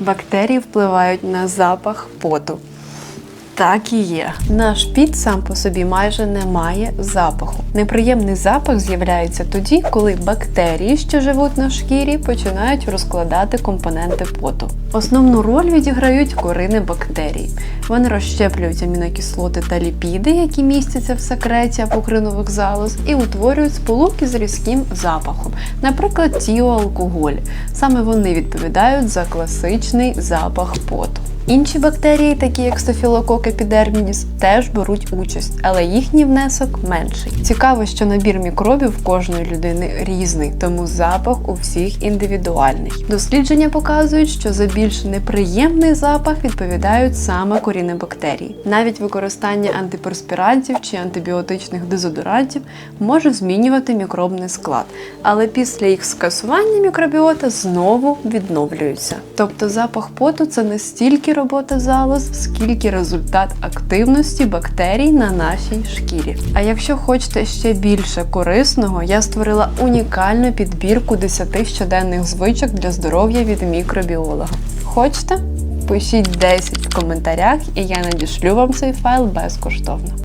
Бактерії впливають на запах поту. Так і є. Наш піт сам по собі майже не має запаху. Неприємний запах з'являється тоді, коли бактерії, що живуть на шкірі, починають розкладати компоненти поту. Основну роль відіграють корини бактерій. Вони розщеплюють амінокислоти та ліпіди, які містяться в секреті апокринових залоз, і утворюють сполуки з різким запахом, наприклад, тіоалкоголь. Саме вони відповідають за класичний запах поту. Інші бактерії, такі як Staphylococcus epidermidis, теж беруть участь, але їхній внесок менший. Цікаво, що набір мікробів кожної людини різний, тому запах у всіх індивідуальний. Дослідження показують, що за більш неприємний запах відповідають саме корінні бактерії. Навіть використання антиперспірантів чи антибіотичних дезодорантів може змінювати мікробний склад, але після їх скасування мікробіота знову відновлюється. Тобто запах поту це не стільки робота залоз, скільки результат активності бактерій на нашій шкірі. А якщо хочете ще більше корисного, я створила унікальну підбірку 10 щоденних звичок для здоров'я від мікробіолога. Хочете? Пишіть 10 в коментарях, і я надішлю вам цей файл безкоштовно.